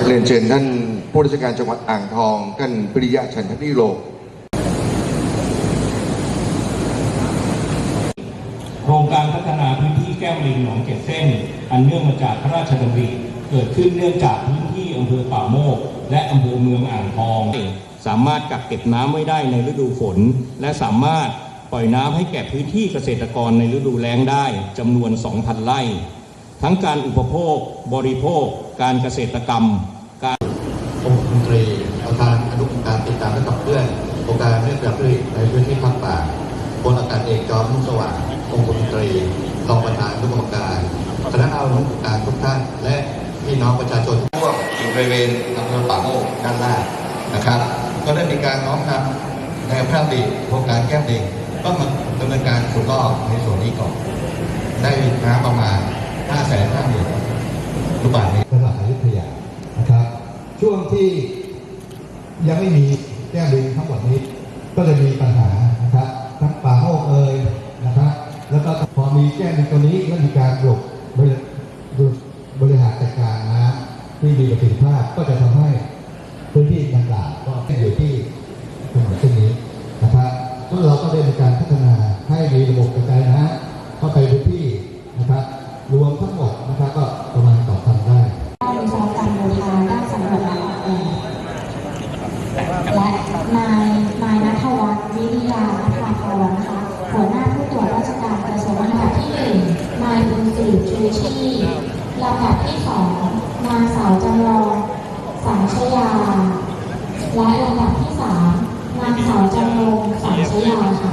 ับเรียนเชิญท่านผู้ราชการจังหวัดอ่างทองท่านปริยะฉันทนิโรโครงการพัฒนาพื้นที่แก้มลิงหนองเจ็ดเส้น อันเนื่องมาจากพระราชดำริเกิดขึ้นเนื่องจากพื้นที่อำเภอป่าโมก และอำเภอเมืองอ่างทอง สามารถกักเก็บน้ำไว้ได้ในฤดูฝน และสามารถปล่อยน้ำให้แก่พื้นที่เกษตรกรในฤดูแล้งได้จำนวน 2,000 ไร่ ทั้งการอุปโภค บริโภค การเกษตรกรรม การองค์มนตรีประธานอนุกรรมการติดตามและขับเคลื่อนโครงการเรื่องแบบรีในพื้นที่ภาคป่าพลอากาศเอกจอมนุ่งสว่างองค์มนตรีรองประธานอนุกรรมการคณะอนุกรรมการทุกท่านและพี่น้องประชาชนทั่วอยู่บริเวณอำเภอป่าโมกด้านล่างนะครับ ก็ได้มีการน้อมนำในพระราชดำริโครงการแก้มลิงก็มาดำเนินการขุดลอกในส่วนนี้ก่อนได้น้ำประมาณ5 5 0 0 0 0ลูกบาศก์เมตร ตลาดอยุธยานะครับ ช่วงที่ยังไม่มีแก้มลิงทั้งหมดนี้ ก็จะมีปัญหานะครับทั้งป่าโมกเอ่ยนะครับแล้วก็พอมีแก้มลิงตัวนี้และมีการหลบบริบริหารจัดการน้ำที่มีประสิทธิภาพก็จะทำให้พื้นที่ดังกล่าวก็อยู่ที่ถนนเส้นนี้นะครับก็เราก็ได้มีการพัฒนาให้มีระบบกระจายน้ำเข้าไปพื้นที่ และนายนายนัทวัฒน์วิริยาพัฒนาพรนะคะหัวหน้าผู้ตรวจราชการกระทรวงมหาดับที่หนึ่งนายบุญสืบชูชีลำดับที่สองนางสาวจำลองสังชยา และลำดับที่สามนางสาวจำลองสังชยาค่ะ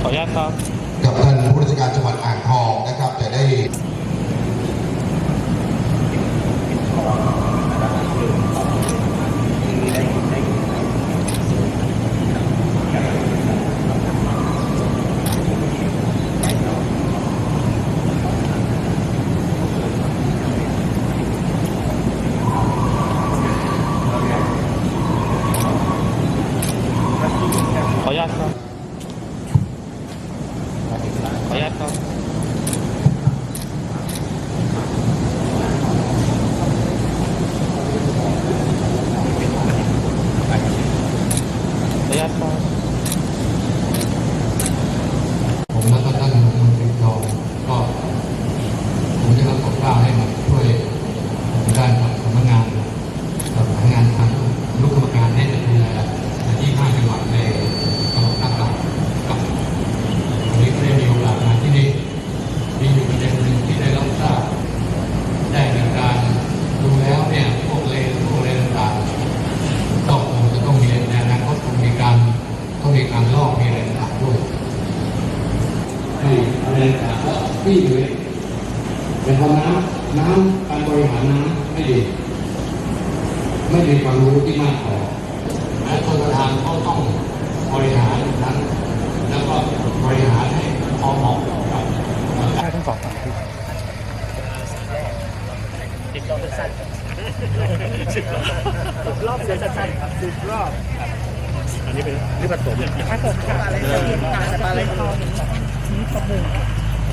ขออนุญาตครับ กับท่านผู้ราชการจังหวัดอ่างทองนะครับจะได้ ขออนุญาตครับ ขออนุญาตครับ ขออนุญาตครับ ผมและก็ท่านรัฐมนตรีรองก็ผมจะรับขอบกล้าให้มาช่วยด้านสำนักงานสำนักงานทางลูกกรรมการให้ดูแลที่ห้าจังหวัดในจังหวัดภาคกลางครับวันนี้ก็ได้มีโอกาสมาที่นี่มีอยู่ประเด็นหนึ่งที่ได้รับทราบได้ในการดูแล้วเนี่ยพวกเลนพวกเลนต่างๆต้องคงจะต้องมีในอนาคตคงมีการต้องมีการลอกมีอะไรต่างๆด้วย ให้อะไรต่าง ๆก็พี่อยู่เลยแต่พอน้ำน้ำการบริหารน้ำไม่ดีไม่มีความรู้ที่มากพอและชนประธานก็ต้องบริหารนั้น แล้วก็บริหารให้พอเหมาะกับก่อน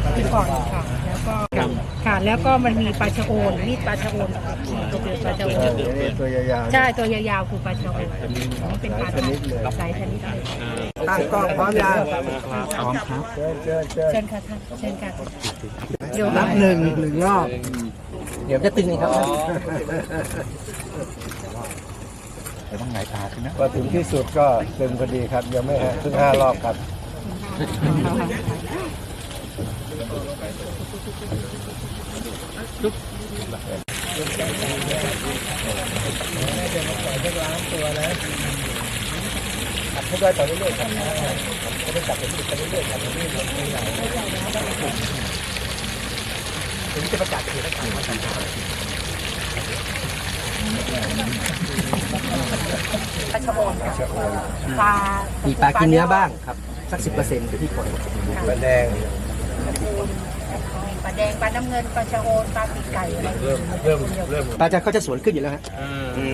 ค่ะ แล้วก็ค่ะแล้วก็มันมีปลาชะโอนนี่ปลาชะโอนตัวเดียวปลาชะโอนตัวยาวใช่ตัวยาวๆคือปลาชะโอนนี่เป็นปลาชนิดสายชนิดเลยตั้งกล้องพร้อมยังพร้อมครับเชิญค่ะท่านเชิญค่ะเดี๋ยวนับหนึ่งหนึ่งรอบเดี๋ยวจะตึงเลยครับพอถึงที่สุดก็ตึงพอดีครับยังไม่ฮะถึงห้ารอบครับ คจะประกาศเขตรักษาพันธุ์สัตว์ป่าปลาชะโอนปลามีปลากินเนื้อบ้างครับ สักสิบเปอร์เซ็นต์อยู่ที่คนปลาแดง ปลาแดงปลาน้ำเงินปลาชะโอนปลาปีกไก่อะไรเริ่มเริ่มเริ่มปลาจะเขาจะสวนขึ้นอยู่แล้วฮะ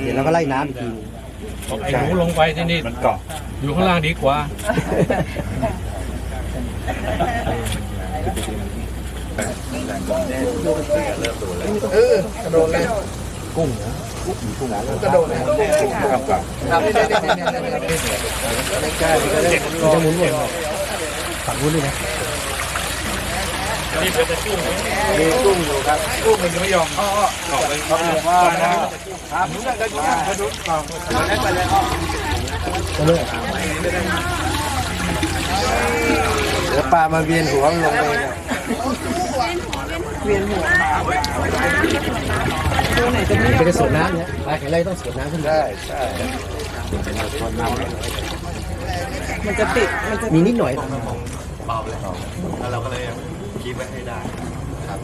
เดี๋ยวเราก็ไล่น้ำอีกทีไอ้หนูลงไปที่นี่มันเกาะอยู่ข้างล่างดีกว่าเออกระโดดเลยกุ้งนะกุ้งกุ้งกระโดดเลยครับครับครับนี่นี่นี่นี่นี่ไม่กล้าก็ได้มันจะหมุนวนฝั่งนู้นด้วยนะ นี่เป็นกุ้งมีกุ้งอยู่ครับกุ้งมันยังไม่ยอมอ้อออกไปเขาบว่านะครับหนูนั่งกันอยู่งกันดูก่อไปเลยอ้อเดี๋ยวปลามาเวียนหัวลงไปเวียนี่ยเป็นสวนน้ำเนี่ยปลาแข็งแรงต้องสวนน้ำขึ้นได้ใช่มันจะติดมีนิดหน่อยเบาเลยแล้วเราก็เลย คีบไว้ให้ได้ครับ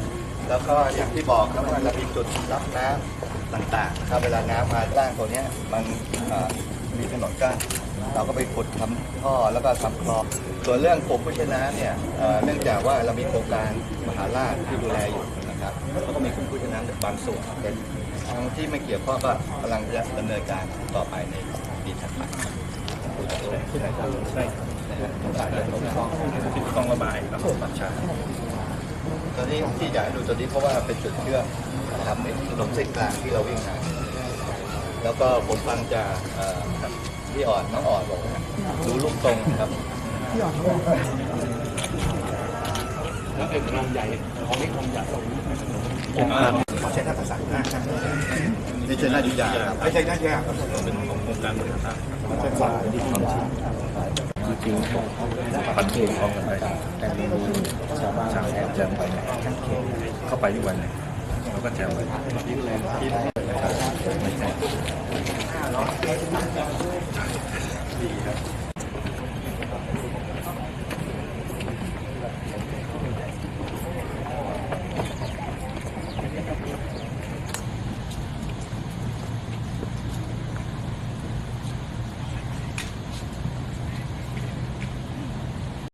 แล้วก็อย่างที่บอกครับว่าเรามีจุดรับน้ำต่างๆนะครับ เวลาน้ำมาล่างตัวเนี้ยมันมีถนนกั้นเราก็ไปขุดทำท่อแล้วก็ทำคลองส่วนเรื่องกรมผู้ใช้น้ำเนี่ยเนื่องจากว่าเรามีโครงการมหาราชที่ดูแลอยู่นะครับแล้วก็มีกลุ่มผู้ใช้น้ำบางส่วนเป็นทางที่ไม่เกี่ยวข้องก็กำลังจะดำเนินการต่อไปในปีถัดไปใช่ครับใช่นะฮะต้องการเรื่องของต้องระบายครับปัญชา ตอนนี้ที่อยากให้ดูตัวนี้เพราะว่าเป็นจุดเชื่อมนะครับในถนนเส้นกลางที่เราวิ่งมาแล้วก็ผมฟังจากเอ่อพี่อ่อนน้องอ่อนบอกว่าดูลูกตรงครับพี่อ่อนแล้วเป็นโรงใหญ่ของนี้โรงใหญ่ตรงนี้ขอใช้ท่าภาษาหน้าครับไม่ใช่หน้ายุยาครับไม่ใช่หน้ายาครับเป็นของโครงการบริหารเส้นสายที่ทำ จริงๆปันเทงขอมกันไปแต่ไม่รู้ชาวบ้านชาวแถบจะไปไหนเข้าไปที่วันไหนเราก็แจวไว้ดีครับ